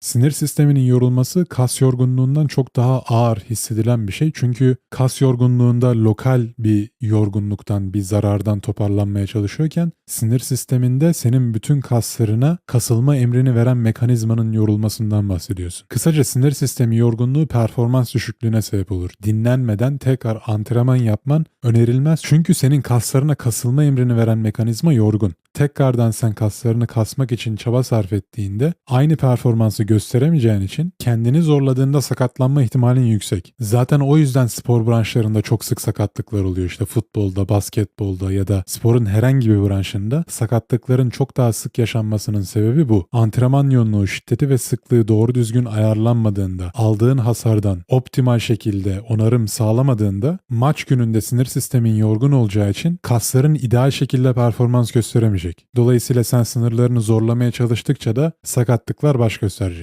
Sinir sisteminin yorulması kas yorgunluğundan çok daha ağır hissedilen bir şey. Çünkü kas yorgunluğunda lokal bir yorgunluktan, bir zarardan toparlanmaya çalışıyorken sinir sisteminde senin bütün kaslarına kasılma emrini veren mekanizmanın yorulmasından bahsediyorsun. Kısaca sinir sistemi yorgunluğu performans düşüklüğüne sebep olur. Dinlenmeden tekrar antrenman yapman önerilmez. Çünkü senin kaslarına kasılma emrini veren mekanizma yorgun. Tekrardan sen kaslarını kasmak için çaba sarf ettiğinde aynı performansı gösteremeyeceğin için kendini zorladığında sakatlanma ihtimalin yüksek. Zaten o yüzden spor branşlarında çok sık sakatlıklar oluyor. İşte futbolda, basketbolda ya da sporun herhangi bir branşında sakatlıkların çok daha sık yaşanmasının sebebi bu. Antrenman yoğunluğu, şiddeti ve sıklığı doğru düzgün ayarlanmadığında, aldığın hasardan optimal şekilde onarım sağlamadığında maç gününde sinir sistemin yorgun olacağı için kasların ideal şekilde performans gösteremeyecek. Dolayısıyla sen sınırlarını zorlamaya çalıştıkça da sakatlıklar baş gösterecek.